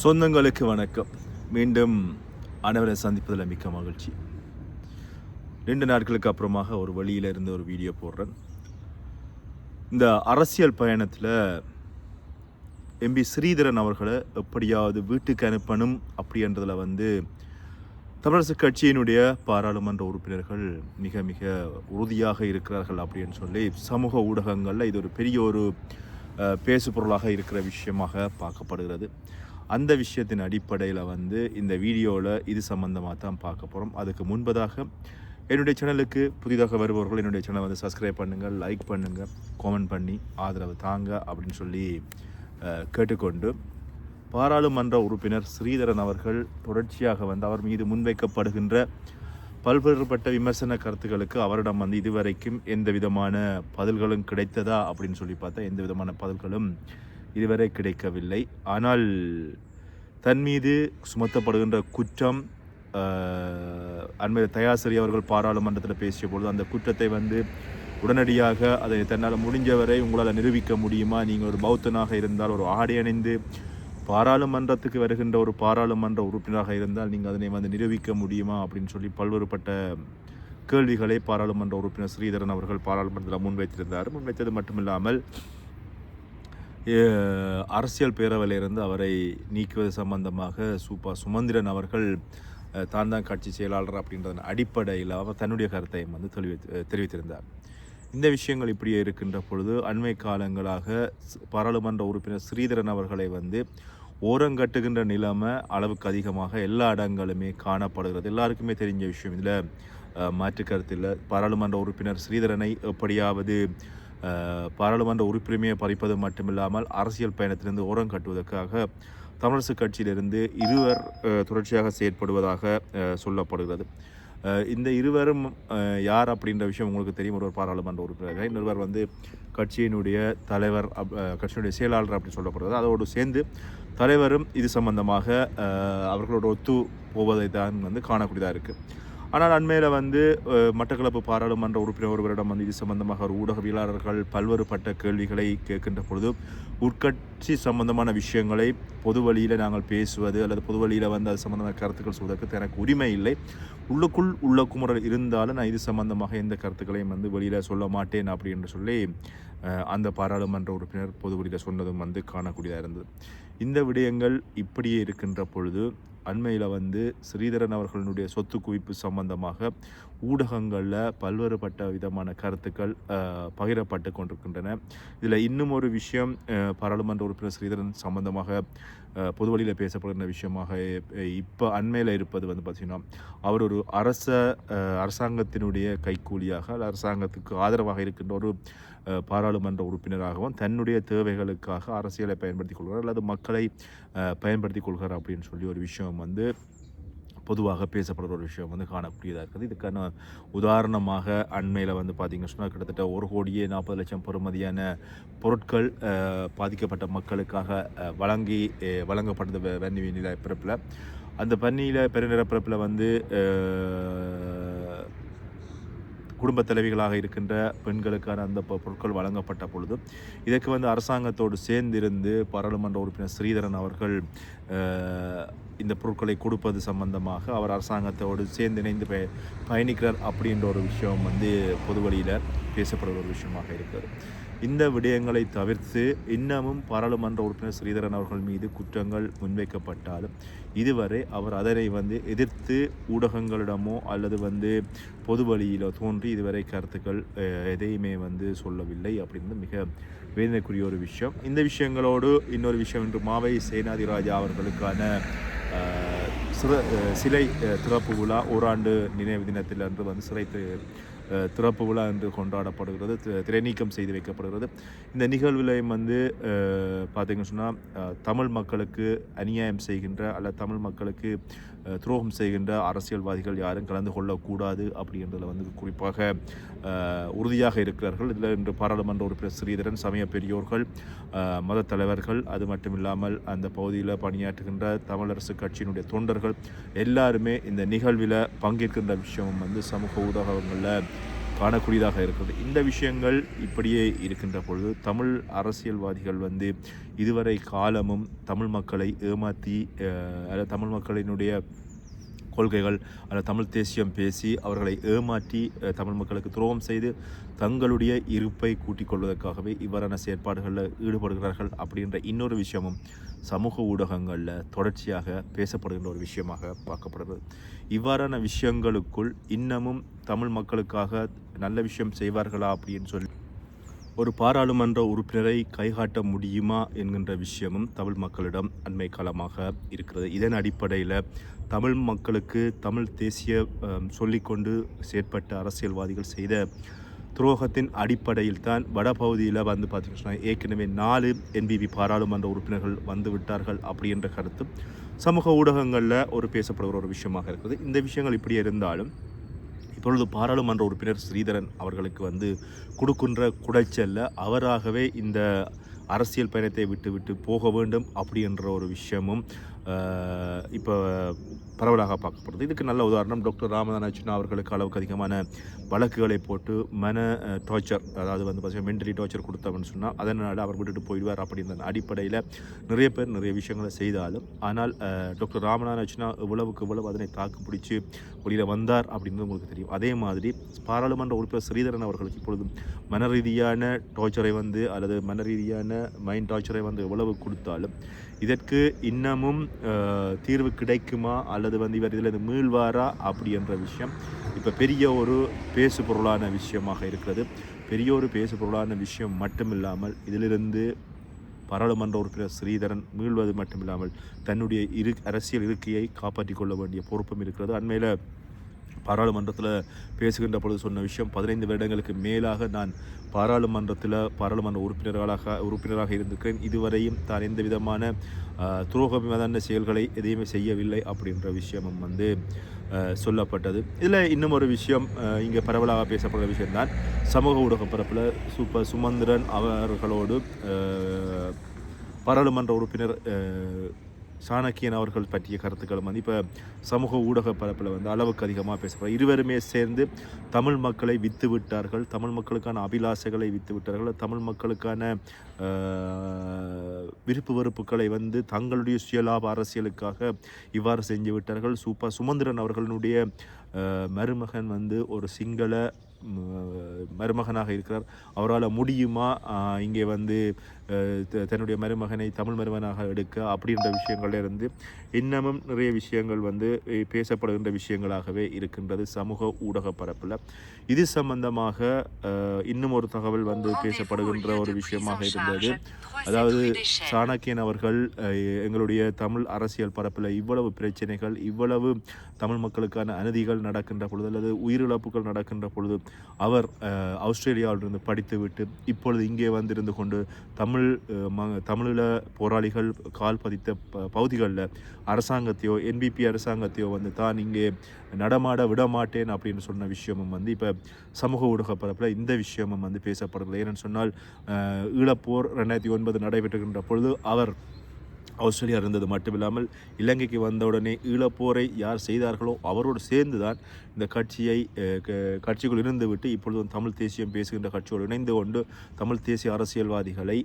சொந்தங்களுக்கு வணக்கம். மீண்டும் அனைவரை சந்திப்பதில் மிக்க மகிழ்ச்சி. ரெண்டு நாட்களுக்கு அப்புறமாக ஒரு வழியில் இருந்து ஒரு வீடியோ போடுறேன். இந்த அரசியல் பயணத்தில் எம்பி ஸ்ரீதரன் அவர்களை எப்படியாவது வீட்டுக்கு அனுப்பணும் அப்படின்றதில் வந்து தமிழரசு கட்சியினுடைய பாராளுமன்ற உறுப்பினர்கள் மிக மிக உறுதியாக இருக்கிறார்கள் அப்படின்னு சொல்லி சமூக ஊடகங்களில் இது ஒரு பெரிய ஒரு பேசு பொருளாக இருக்கிற விஷயமாக பார்க்கப்படுகிறது. அந்த விஷயத்தின் அடிப்படையில் வந்து இந்த வீடியோவில் இது சம்மந்தமாக தான் பார்க்க போகிறோம் அதுக்கு முன்பதாக என்னுடைய சேனலுக்கு புதிதாக வருபவர்கள் என்னுடைய சேனலை வந்து சப்ஸ்கிரைப் பண்ணுங்கள் லைக் பண்ணுங்கள் காமெண்ட் பண்ணி ஆதரவு தாங்க அப்படின்னு சொல்லி கேட்டுக்கொண்டு பாராளுமன்ற உறுப்பினர் ஸ்ரீதரன் அவர்கள் தொடர்ச்சியாக வந்து அவர் மீது முன்வைக்கப்படுகின்ற பல்வேறுபட்ட விமர்சன கருத்துக்களுக்கு அவரிடம் வந்து இதுவரைக்கும் எந்த விதமான பதில்களும் கிடைத்ததா அப்படின்னு சொல்லி பார்த்தா எந்த விதமான பதில்களும் இதுவரை கிடைக்கவில்லை. ஆனால் தன் மீது சுமத்தப்படுகின்ற குற்றம் அண்மையில் தயாசிரி அவர்கள் பாராளுமன்றத்தில் பேசிய பொழுது அந்த குற்றத்தை வந்து உடனடியாக அதை தன்னால் முடிஞ்சவரை உங்களால் நிரூபிக்க முடியுமா? நீங்கள் ஒரு பௌத்தனாக இருந்தால் ஒரு ஆடை அணிந்து பாராளுமன்றத்துக்கு வருகின்ற ஒரு பாராளுமன்ற உறுப்பினராக இருந்தால் நீங்கள் அதனை வந்து நிரூபிக்க முடியுமா அப்படின்னு சொல்லி பல்வேறுபட்ட கேள்விகளை பாராளுமன்ற உறுப்பினர் ஸ்ரீதரன் அவர்கள் பாராளுமன்றத்தில் முன்வைத்திருந்தார். முன்வைத்தது மட்டுமில்லாமல் அரசியல் பேரவையிலிருந்து அவரை நீக்குவது சம்பந்தமாக சூப்பா சுமந்திரன் அவர்கள் தான் தான் கட்சி செயலாளர் அப்படின்றதன் அடிப்படையில் அவர் தன்னுடைய கருத்தையும் வந்து தெளிவி தெரிவித்திருந்தார். இந்த விஷயங்கள் இப்படியே இருக்கின்ற பொழுது அண்மை காலங்களாக பாராளுமன்ற உறுப்பினர் ஸ்ரீதரன் அவர்களை வந்து ஓரங்கட்டுகின்ற நிலைமை அளவுக்கு அதிகமாக எல்லா இடங்களுமே காணப்படுகிறது. எல்லாருக்குமே தெரிஞ்ச விஷயம் இதில் மாற்று கருத்து இல்லை பாராளுமன்ற உறுப்பினர் ஸ்ரீதரனை எப்படியாவது பாராளுமன்ற உறுப்பினரையை பறிப்பது மட்டுமில்லாமல் அரசியல் பயணத்திலிருந்து ஓரம் கட்டுவதற்காக தமிழரசு கட்சியிலிருந்து இருவர் தொடர்ச்சியாக செயற்படுவதாக சொல்லப்படுகிறது. இந்த இருவரும் யார் அப்படின்ற விஷயம் உங்களுக்கு தெரியும். ஒருவர் பாராளுமன்ற உறுப்பினர் இன்னொருவர் வந்து கட்சியினுடைய தலைவர் அப்- கட்சியினுடைய செயலாளர் அப்படின்னு சொல்லப்படுகிறது அதோடு சேர்ந்து தலைவரும் இது சம்பந்தமாக அவர்களோட ஒத்து போவதை தான் வந்து காணக்கூடியதாக இருக்குது ஆனால் அண்மையில் வந்து மட்டக்களப்பு பாராளுமன்ற உறுப்பினர் ஒருவரிடம் வந்து இது சம்பந்தமாக ஊடகவியலாளர்கள் பல்வேறுபட்ட கேள்விகளை கேட்கின்ற பொழுது உட்கட்சி சம்பந்தமான விஷயங்களை பொது வழியில் நாங்கள் பேசுவது அல்லது பொது வழியில் வந்து அது சம்பந்தமான கருத்துக்கள் சொல்வதற்கு எனக்கு உரிமை இல்லை. உள்ளுக்குள் உள்ள குமுறல் இருந்தாலும் நான் இது சம்பந்தமாக எந்த கருத்துக்களையும் வந்து வெளியில் சொல்ல மாட்டேன் அப்படின்னு சொல்லி அந்த பாராளுமன்ற உறுப்பினர் பொது வழியில் சொன்னதும் வந்து காணக்கூடியதாக இருந்தது. இந்த விடயங்கள் இப்படியே இருக்கின்ற பொழுது அண்மையில் வந்து ஸ்ரீதரன் அவர்களுடைய சொத்து குவிப்பு சம்பந்தமாக ஊடகங்களில் பல்வேறுபட்ட விதமான கருத்துக்கள் பகிரப்பட்டு கொண்டிருக்கின்றன. இதில் இன்னும் ஒரு விஷயம் பாராளுமன்ற உறுப்பினர் ஸ்ரீதரன் சம்பந்தமாக பொதுவழியில் பொது வழியில் பேசப்படுகின்ற விஷயமாக இப்போ அண்மையில் இருப்பது வந்து பார்த்திங்கன்னா அவர் ஒரு அரச அரசாங்கத்தினுடைய கைக்கூலியாக அரசாங்கத்துக்கு ஆதரவாக இருக்கின்ற ஒரு பாராளுமன்ற உறுப்பினராகவும் தன்னுடைய தேவைகளுக்காக அரசியலை பயன்படுத்திக் கொள்கிறார் அல்லது மக்களை பயன்படுத்தி பயன்படுத்திக் கொள்கிறார் அப்படின்னு சொல்லி ஒரு விஷயம் வந்து பொதுவாக பேசப்படுற ஒரு விஷயம் வந்து காணக்கூடியதாக இருக்குது. இதுக்கான உதாரணமாக அண்மையில் வந்து பார்த்திங்கன்னா சொன்னால் கிட்டத்தட்ட ஒரு கோடியே நாற்பது லட்சம் பெறுமதியான பொருட்கள் பாதிக்கப்பட்ட மக்களுக்காக வழங்கி வழங்கப்பட்டது வன்னி நில பிறப்பில். அந்த பன்னியில் பெருநிலப்பிறப்பில் வந்து அஹ், குடும்பத் தலைவிகளாக இருக்கின்ற பெண்களுக்கான அந்த பொருட்கள் வழங்கப்பட்ட பொழுது இதற்கு வந்து அரசாங்கத்தோடு சேர்ந்திருந்து பாராளுமன்ற உறுப்பினர் ஸ்ரீதரன் அவர்கள் இந்த பொருட்களை கொடுப்பது சம்பந்தமாக அவர் அரசாங்கத்தோடு சேர்ந்து இணைந்து பய பயணிக்கிறார் அப்படின்ற ஒரு விஷயம் வந்து பொது வழியில் பேசப்படுற ஒரு விஷயமாக இருக்கிறது. இந்த விடயங்களை தவிர்த்து இன்னமும் பாராளுமன்ற உறுப்பினர் ஸ்ரீதரன் அவர்கள் மீது குற்றங்கள் முன்வைக்கப்பட்டாலும் இதுவரை அவர் அதனை வந்து எதிர்த்து ஊடகங்களிடமோ அல்லது வந்து பொது வழியிலோ தோன்றி இதுவரை கருத்துக்கள் எதையுமே வந்து சொல்லவில்லை அப்படின்னு மிக வேதனைக்குரிய ஒரு விஷயம். இந்த விஷயங்களோடு இன்னொரு விஷயம் இன்று மாவை சேனாதிராஜா அவர்களுக்கான சிறை சிலை திறப்பு விழா ஓராண்டு நினைவு தினத்தில் வந்து சிறை திறப்பு விழா என்று கொண்டாடப்படுகிறது திரைநீக்கம் செய்து வைக்கப்படுகிறது. இந்த நிகழ்விலையும் வந்து பார்த்திங்கன்னு சொன்னால் தமிழ் மக்களுக்கு அநியாயம் செய்கின்ற அல்ல தமிழ் மக்களுக்கு துரோகம் செய்கின்ற அரசியல்வாதிகள் யாரும் கலந்து கொள்ளக்கூடாது அப்படின்றதில் வந்து குறிப்பாக உறுதியாக இருக்கிறார்கள். இதில் இன்று பாராளுமன்ற உறுப்பினர் ஸ்ரீதரன் சமய பெரியோர்கள் மதத்தலைவர்கள் தலைவர்கள் அது மட்டும் இல்லாமல் அந்த பகுதியில் பணியாற்றுகின்ற தமிழரசு கட்சியினுடைய தொண்டர்கள் எல்லாருமே இந்த நிகழ்வில் பங்கேற்கின்ற விஷயம் வந்து சமூக ஊடகங்களில் காணக்கூடியதாக இருக்கிறது. இந்த விஷயங்கள் இப்படியே இருக்கின்ற பொழுது தமிழ் அரசியல்வாதிகள் வந்து இதுவரை காலமும் தமிழ் மக்களை ஏமாற்றி தமிழ் மக்களினுடைய கொள்கைகள் அல்லது தமிழ் தேசியம் பேசி அவர்களை ஏமாற்றி தமிழ் மக்களுக்கு துரோகம் செய்து தங்களுடைய இருப்பை கூட்டிக் கொள்வதற்காகவே இவ்வாறான செயற்பாடுகளில் ஈடுபடுகிறார்கள் அப்படின்ற இன்னொரு விஷயமும் சமூக ஊடகங்களில் தொடர்ச்சியாக பேசப்படுகின்ற ஒரு விஷயமாக பார்க்கப்படுகிறது இவ்வாறான விஷயங்களுக்குள் இன்னமும் தமிழ் மக்களுக்காக நல்ல விஷயம் செய்வார்களா அப்படின்னு சொல்லி ஒரு பாராளுமன்ற உறுப்பினரை கைகாட்ட முடியுமா என்கின்ற விஷயமும் தமிழ் மக்களிடம் அண்மை காலமாக இருக்கிறது. இதன் அடிப்படையில் தமிழ் மக்களுக்கு தமிழ் தேசிய சொல்லிக்கொண்டு செயற்பட்ட அரசியல்வாதிகள் செய்த துரோகத்தின் அடிப்படையில் தான் வடபகுதியில் வந்து பார்த்திங்கன்னா ஏற்கனவே நாலு என்பிபி பாராளுமன்ற உறுப்பினர்கள் வந்து விட்டார்கள் அப்படின்ற கருத்து சமூக ஊடகங்களில் ஒரு பேசப்படுகிற ஒரு விஷயமாக இருக்குது. இந்த விஷயங்கள் இப்படி இருந்தாலும் இப்பொழுது பாராளுமன்ற உறுப்பினர் ஸ்ரீதரன் அவர்களுக்கு வந்து கொடுக்கின்ற குடைச்சல்ல அவராகவே இந்த அரசியல் பயணத்தை விட்டு விட்டு போக வேண்டும் அப்படி என்ற ஒரு விஷயமும் இப்போ பரவலாக பார்க்கப்படுது. இதுக்கு நல்ல உதாரணம் டாக்டர் ராமதான அர்ச்சுனா அவர்களுக்கு அளவுக்கு அதிகமான வழக்குகளை போட்டு மன டார்ச்சர் அதாவது வந்து பார்த்தீங்கன்னா மென்டலி டார்ச்சர் கொடுத்தவன் சொன்னால் அதனால் அவர் விட்டுட்டு போயிடுவார் அப்படின்ற அடிப்படையில் நிறைய பேர் நிறைய விஷயங்களை செய்தாலும் ஆனால் டாக்டர் ராமநாதன் அர்ச்சுனா இவ்வளவுக்கு இவ்வளவு அதனை தாக்கு பிடிச்சி வெளியில் வந்தார் அப்படின்றது உங்களுக்கு தெரியும். அதே மாதிரி பாராளுமன்ற உறுப்பினர் ஸ்ரீதரன் அவர்களுக்கு இப்பொழுது மன ரீதியான டார்ச்சரை வந்து அல்லது மன ரீதியான மைண்ட் டார்ச்சரை வந்து எவ்வளவு கொடுத்தாலும் இதற்கு இன்னமும் தீர்வு கிடைக்குமா? அல்லது வந்து இவர் இதில் மீள்வாரா? அப்படி என்ற விஷயம். இப்போ பெரிய ஒரு பேசு பொருளான விஷயமாக இருக்கிறது. பெரிய ஒரு பேசு பொருளான விஷயம் மட்டுமில்லாமல் இதிலிருந்து பாராளுமன்ற உறுப்பினர் ஸ்ரீதரன் மீள்வது மட்டுமில்லாமல் தன்னுடைய இரு அரசியல் இருக்கையை காப்பாற்றிக் கொள்ள வேண்டிய பொறுப்பும் இருக்கிறது. அண்மையில் பாராளுமன்றத்தில் பேசுகின்ற பொழுது சொன்ன விஷயம் பதினைந்து வருடங்களுக்கு மேலாக நான் பாராளுமன்றத்தில் பாராளுமன்ற உறுப்பினர்களாக உறுப்பினராக இருந்திருக்கிறேன். இதுவரையும் தான் எந்த விதமான ஆஹ், துரோகமான செயல்களை எதையுமே செய்யவில்லை அப்படின்ற விஷயமும் வந்து சொல்லப்பட்டது. இதில் இன்னும் ஒரு விஷயம் இங்கே பரவலாக பேசப்படுற விஷயம்தான். சமூக ஊடக பரப்பில் சூப்பர் சுமந்திரன் அவர்களோடு பாராளுமன்ற உறுப்பினர் சாணக்கியன் அவர்கள் பற்றிய கருத்துக்களும் வந்து இப்போ சமூக ஊடக பரப்பில் வந்து அளவுக்கு அதிகமாக பேசப்படுற இருவருமே சேர்ந்து தமிழ் மக்களை வித்து விட்டார்கள். தமிழ் மக்களுக்கான அபிலாசைகளை வித்து விட்டார்கள். தமிழ் மக்களுக்கான விருப்பு வெறுப்புகளை வந்து தங்களுடைய சுயலாப அரசியலுக்காக இவ்வாறு செஞ்சு விட்டார்கள். சூப்பா சுமந்திரன் அவர்களுடைய மருமகன் வந்து ஒரு சிங்கள மருமகனாக இருக்கிறார். அவரால் முடியுமா? இங்கே வந்து த- தன்னுடைய மருமகனை தமிழ் மருமகனாக எடுக்க அப்படின்ற விஷயங்கள்ல இருந்து இன்னமும் நிறைய விஷயங்கள் வந்து பேசப்படுகின்ற விஷயங்களாகவே இருக்கின்றது சமூக ஊடக பரப்பில். இது சம்பந்தமாக இன்னும் ஒரு தகவல் வந்து பேசப்படுகின்ற ஒரு விஷயமாக இருந்தது. அதாவது சாணக்கியன் அவர்கள் எங்களுடைய தமிழ் அரசியல் பரப்பில் இவ்வளவு பிரச்சனைகள் இவ்வளவு தமிழ் மக்களுக்கான அநீதிகள் நடக்கின்ற பொழுது அல்லது உயிரிழப்புகள் நடக்கின்ற பொழுது அவர் ஆஸ்திரேலியாவிலிருந்து படித்துவிட்டு இப்பொழுது இங்கே வந்திருந்து கொண்டு தமிழ் ம தமிழில் போராளிகள் கால் பதித்த ப- பகுதிகளில் அரசாங்கத்தையோ என்பிபி அரசாங்கத்தையோ வந்து தான் இங்கே நடமாட விட மாட்டேன் அப்படின்னு சொன்ன விஷயமும் வந்து இப்போ சமூக ஊடக பரப்பில் இந்த விஷயமும் வந்து பேசப்படுகிறது. ஏன்னு சொன்னால் ஈழப்போர் ரெண்டாயிரத்தி ஒன்பது நடைபெற்றுகின்ற பொழுது அவர் ஆஸ்திரேலியா இருந்தது மட்டுமில்லாமல் இலங்கைக்கு வந்தவுடனே ஈழப்போரை யார் செய்தார்களோ அவரோடு சேர்ந்து தான் இந்த கட்சியை க- கட்சிக்குள் இருந்து விட்டு தமிழ் தேசியம் பேசுகின்ற கட்சியோடு இணைந்து கொண்டு தமிழ் தேசிய அரசியல்வாதிகளை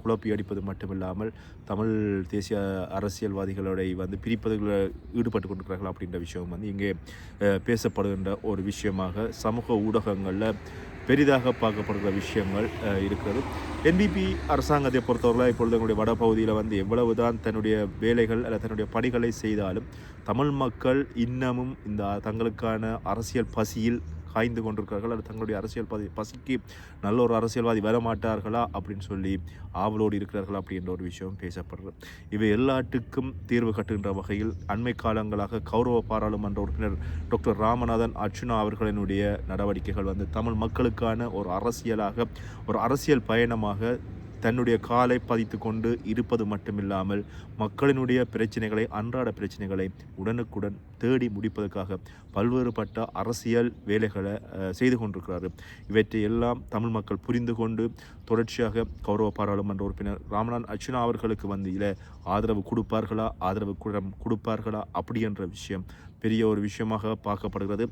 குழப்பி அடிப்பது மட்டுமில்லாமல் தமிழ் தேசிய அரசியல்வாதிகளை வந்து பிரிப்பதில் ஈடுபட்டு கொண்டிருக்கிறார்கள் அப்படின்ற விஷயம் வந்து இங்கே பேசப்படுகின்ற ஒரு விஷயமாக சமூக ஊடகங்களில் பெரிதாக பார்க்கப்படுகிற விஷயங்கள் இருக்கிறது. என்பிபி அரசாங்கத்தை பொறுத்தவரை இப்பொழுது எங்களுடைய வடபகுதியில் வந்து எவ்வளவு தான் தன்னுடைய வேலைகள் அல்லது தன்னுடைய பணிகளை செய்தாலும் தமிழ் மக்கள் இன்னமும் இந்த தங்களுக்கான அரசியல் பசியில் காய்ந்து கொண்டிருக்கிறார்கள். அல்லது தங்களுடைய அரசியல் பதி பசிக்கு நல்ல ஒரு அரசியல்வாதி வர மாட்டார்களா அப்படின்னு சொல்லி ஆவலோடு இருக்கிறார்கள் அப்படின்ற ஒரு விஷயம் பேசப்படுறது இவை எல்லாட்டுக்கும் தீர்வு கட்டுகின்ற வகையில் அண்மை காலங்களாக கௌரவ பாராளுமன்ற உறுப்பினர் டாக்டர் ராமநாதன் அர்ச்சுனா அவர்களினுடைய நடவடிக்கைகள் வந்து தமிழ் மக்களுக்கான ஒரு அரசியலாக ஒரு அரசியல் பயணமாக தன்னுடைய காலை பதித்து கொண்டு இருப்பது மட்டுமில்லாமல் மக்களினுடைய பிரச்சனைகளை அன்றாட பிரச்சனைகளை உடனுக்குடன் தேடி முடிப்பதற்காக பல்வேறுபட்ட அரசியல் வேலைகளை செய்து கொண்டிருக்கிறார். இவற்றை எல்லாம் தமிழ் மக்கள் புரிந்து கொண்டு தொடர்ச்சியாக கௌரவ பாராளுமன்ற உறுப்பினர் ராமநாத் அர்ச்சுனா அவர்களுக்கு வந்து இதில் ஆதரவு கொடுப்பார்களா ஆதரவு கொடுப்பார்களா அப்படி என்ற விஷயம் பெரிய ஒரு விஷயமாக பார்க்கப்படுகிறது.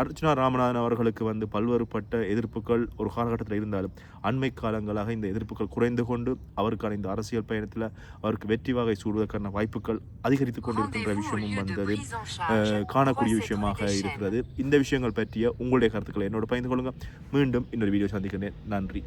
அர்ச்சுனா ராமநாதன் அவர்களுக்கு வந்து பல்வேறுபட்ட எதிர்ப்புகள் ஒரு காலகட்டத்தில் இருந்தாலும் அண்மை காலங்களாக இந்த எதிர்ப்புகள் குறைந்து கொண்டு அவருக்கான இந்த அரசியல் பயணத்தில் அவருக்கு வெற்றி வாகை சூடுவதற்கான வாய்ப்புகள் அதிகரித்து கொண்டிருக்கின்ற விஷயமும் வந்தது. காணக்கூடிய விஷயமாக இருக்கிறது. இந்த விஷயங்கள் பற்றிய உங்களுடைய கருத்துக்களை என்னோட பகிர்ந்து கொள்ளுங்க. மீண்டும் இன்னொரு வீடியோ சந்திக்கிறேன். நன்றி.